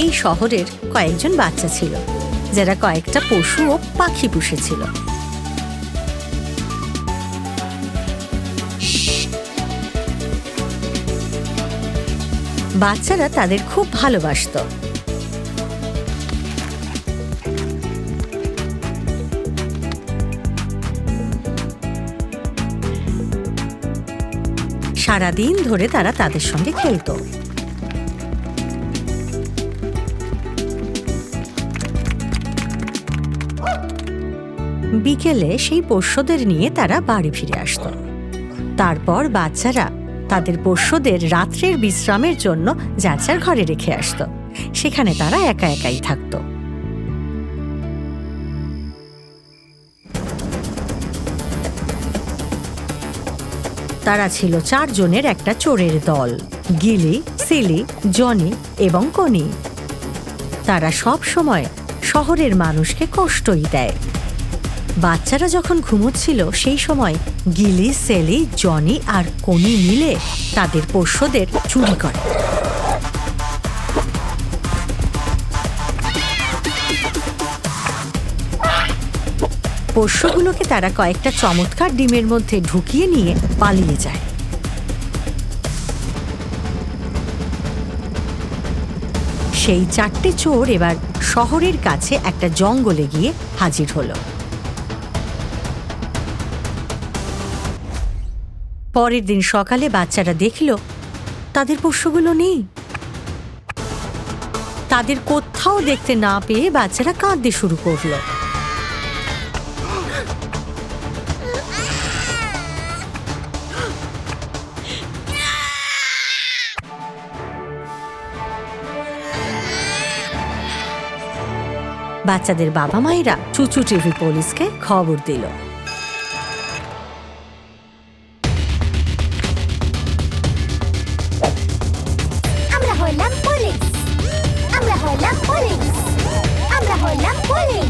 এই শহরের কয়েকজন বাচ্চা ছিল, যারা কয়েকটা পশু ও পাখি পুষেছিল। বাচ্চারা তাদের খুব ভালোবাসতো। সারাদিন ধরে তারা তাদের সঙ্গে খেলতো। বিকেলে সেই পোষ্যদের নিয়ে তারা বাড়ি ফিরে আসতো। তারপর বাচ্চারা তাদের পোষ্যদের রাত্রের বিশ্রামের জন্য যার যার ঘরে রেখে আসতো। সেখানে তারা একা একাই থাকতো। তারা ছিল চারজনের একটা চোরের দল, গিলি, সিলি, জনি এবং কনি। তারা সব সময় শহরের মানুষকে কষ্টই দেয়। বাচ্চারা যখন ঘুমোচ্ছিল, সেই সময় গিলি, সেলি, জনি আর কনি মিলে তাদের পোষ্যদের চুরি করে। পোষ্যগুলোকে তারা কয়েকটা চমৎকার ডিমের মধ্যে ঢুকিয়ে নিয়ে পালিয়ে যায়। সেই চারটে চোর এবার শহরের কাছে একটা জঙ্গলে গিয়ে হাজির হলো। পরের দিন সকালে বাচ্চারা দেখল, তাদের পোষ্যগুলো নেই। তাদের কোথাও দেখতে না পেয়ে বাচ্চারা কাঁদতে শুরু করল। বাচ্চাদের বাবা মায়েরা চুচু টিভি পুলিশকে খবর দিল। আমরা হলাম পুলিশ। আমরা হলাম পুলিশ। আমরা হলাম পুলিশ।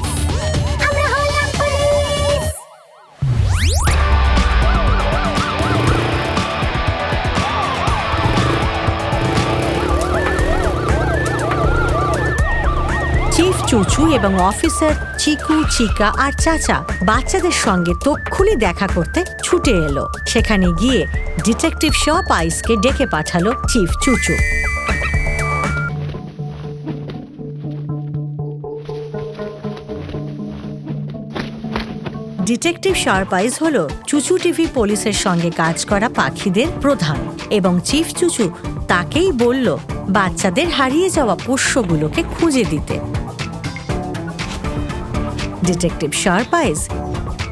চুচু এবং অফিসার চিকু, চিকা আর চাচা বাচ্চাদের সঙ্গে তক্ষুনি দেখা করতে ছুটে এলো। সেখানে গিয়ে ডিটেকটিভ শপ আইসকে ডেকে পাঠালো চিফ চুচু। ডিটেকটিভ শার্পাইজ হল চুচু টিভি পুলিশের সঙ্গে কাজ করা পাখিদের প্রধান এবং চিফ চুচু তাকেই বলল, বাচ্চাদের হারিয়ে যাওয়া পোষ্যগুলোকে খুঁজে দিতে। ডিটেকটিভ শার্পাইজ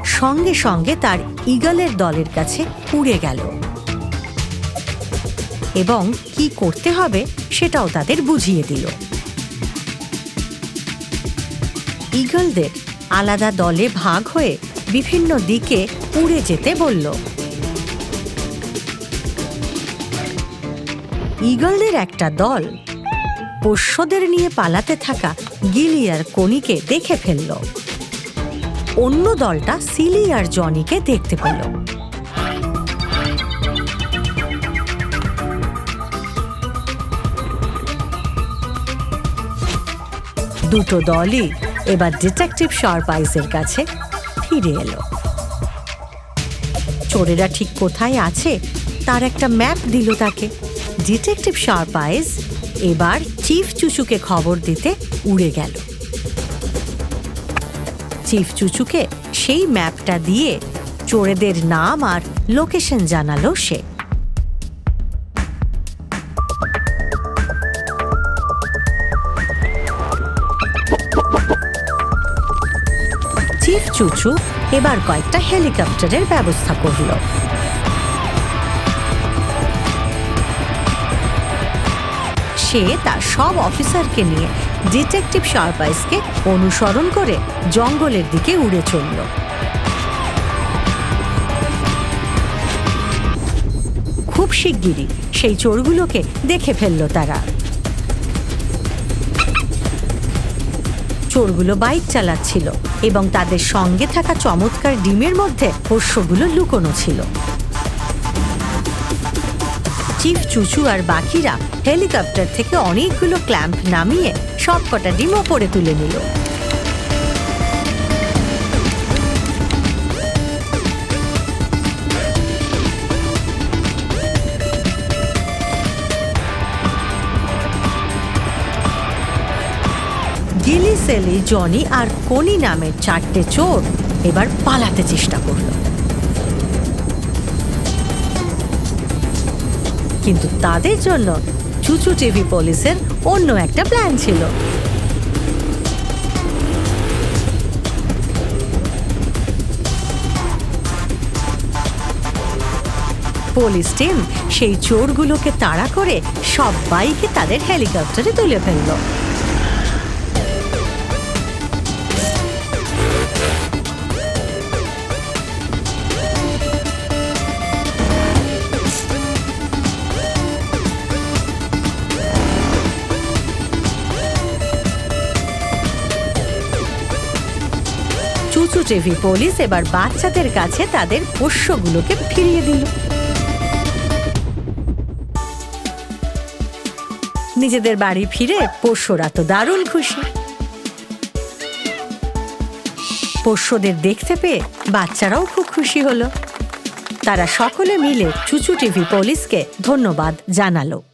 সঙ্গে সঙ্গে তার ইগলের দলের কাছে উড়ে গেল। এবং কি করতে হবে সেটাও তাদের বুঝিয়ে দিল। ইগলদের আলাদা দলে ভাগ হয়ে বিভিন্ন দিকে উড়ে যেতে বলল। ইগলদের একটা দল পোষ্যদের নিয়ে পালাতে থাকা গিলিয়ার কনিকে দেখে ফেলল। অন্য দলটা সিলি আর জনিকে দেখতে পেল। দুটো দলই এবার ডিটেকটিভ শার্পাইজের কাছে ফিরে এলো। চোরেরা ঠিক কোথায় আছে, তার একটা ম্যাপ দিল তাকে। ডিটেকটিভ শার্পাইজ এবার চিফ চুচুকে খবর দিতে উড়ে গেল। চিফ চুচুকে সেই ম্যাপটা দিয়ে চোরেদের নাম আর লোকেশন জানালো সে। চিফ চুচু এবার কয়েকটা হেলিকপ্টারের ব্যবস্থা করল। সে তার সব অফিসারকে নিয়ে ডিটেকটিভ শার্পাইসকে অনুসরণ করে জঙ্গলের দিকে উড়ে চলল। খুব শিগগিরই সেই চোরগুলোকে দেখে ফেলল তারা। চোরগুলো বাইক চালাচ্ছিল এবং তাদের সঙ্গে থাকা চমৎকার ডিমের মধ্যে পোষ্যগুলো লুকোনো ছিল। চিফ চুচু আর বাকিরা হেলিকপ্টার থেকে অনেকগুলো ক্ল্যাম্প নামিয়ে সবকটা ডিম ওপরে তুলে নিল। গিলি সেলি, জনি আর কোনি নামের চারটে চোর এবার পালাতে চেষ্টা করল। কিন্তু তাদের জন্য চুচু টিভি পুলিশের অন্য একটা প্ল্যান ছিল। পুলিশ টিম সেই চোরগুলোকে তাড়া করে সবাইকে তাদের হেলিকপ্টারে তুলে ফেলল। টিভি পুলিশ এবার বাচ্চাদের কাছে তাদের পোষ্যগুলোকে ফিরিয়ে দিল। নিজেদের বাড়ি ফিরে পোষ্যরা তো দারুণ খুশি। পোষ্যদের দেখতে পেয়ে বাচ্চারাও খুব খুশি হলো। তারা সকলে মিলে চুচু টিভি পুলিশকে ধন্যবাদ জানালো।